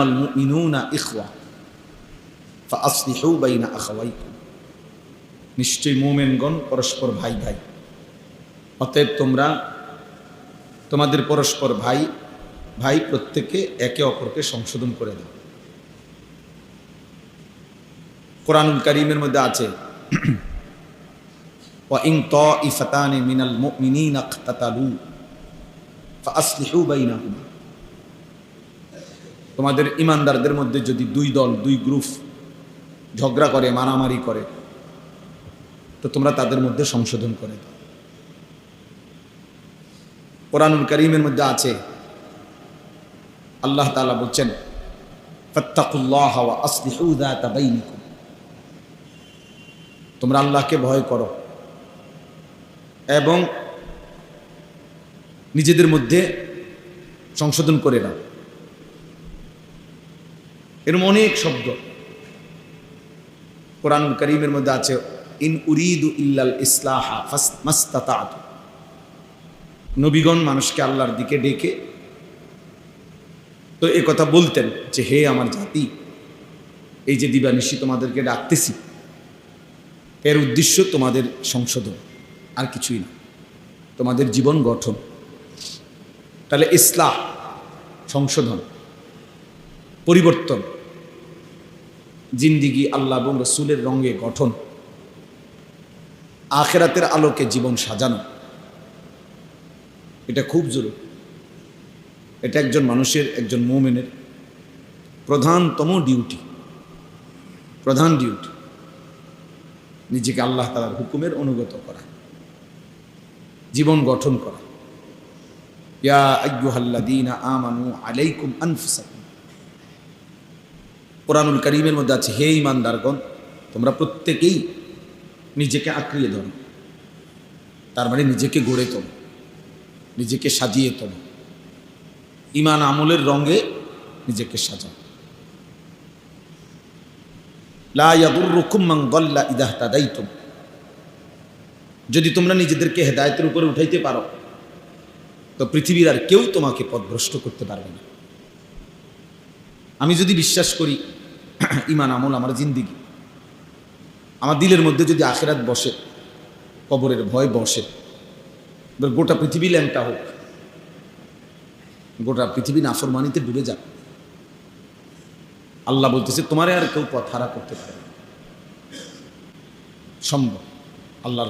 المؤمنون إخوة فأصلحوا بين أخويكم নিশ্চয়ই মোমেনগণ পরস্পর ভাই ভাই অতএব তোমরা তোমাদের পরস্পর ভাই ভাই প্রত্যেকে একে অপরকে সংশোধন করে দাও কোরআনুল করিমের মধ্যে আছে وإن طائفتان من المؤمنين اقتتلوا فأصلحوا بينهما তোমাদের ইমানদারদের মধ্যে যদি দুই দল, দুই গ্রুপ ঝগড়া করে, মারামারি করে, তো তোমরা তাদের মধ্যে সংশোধন করে দাও। কোরআনুল করিমের মধ্যে আছে, আল্লাহ তাআলা বলছেন তোমরা আল্লাহকে ভয় করো এবং নিজেদের মধ্যে সংশোধন করে নাও। এরকম অনেক শব্দ। কোরআনুল করিমের মধ্যে আছে, ইন উরিদু ইল্লাল ইসলাহা মাস্তাতাত। নবীগণ মানুষকে আল্লাহর দিকে ডেকে তো এ কথা বলতেন যে, হে আমার জাতি, এই যে দিবানিশি তোমাদেরকে ডাকতেছি, এর উদ্দেশ্য তোমাদের সংশোধন, আর কিছুই না। তোমাদের জীবন গঠন, তাহলে ইসলাহ, সংশোধন, পরিবর্তন জিন্দিগি আল্লাহ এবং রসুলের রঙে গঠন। আখেরাতের আলোকে জীবন সাজানো। এটা খুব জরুরি। এটা একজন মানুষের, একজন মোমেনের প্রধানতম ডিউটি প্রধান ডিউটি নিজেকে আল্লাহ তালার হুকুমের অনুগত করা। জীবন গঠন করা। ইয়া আയ്য়ুহাল্লাযীনা আমানু আলাইকুম আনফুসাকুম। কোরআনুল করিমের মধ্যে আছে, হে ইমানদারগণ, তোমরা প্রত্যেকেই নিজেকে আঁকড়িয়ে ধরো। তার মানে নিজেকে গড়ে তোলো, নিজেকে সাজিয়ে তোলো। ইমান আমলের রঙে নিজেকে সাজাও। লা ইয়াদুররুকুম মান দাল্লা ইদা ইহতাদাইতুম। যদি তোমরা নিজেদেরকে হেদায়েতের উপরে উঠাইতে পারো, তো পৃথিবীর আর কেউ তোমাকে পথভ্রষ্ট করতে পারবে না। আমি যদি বিশ্বাস করি ইমান, আমল আমার জিন্দিগি। আমার দিলের মধ্যে যদি আখেরাত বসে, কবরের ভয় বসে, এবার গোটা পৃথিবী ল্যাংটা হোক, গোটা পৃথিবী নাফরমানিতে ডুবে যাক। আল্লাহ বলতেছে, তোমারে আর কেউ পথ হারা করতে পারে সম্ভব। আল্লাহর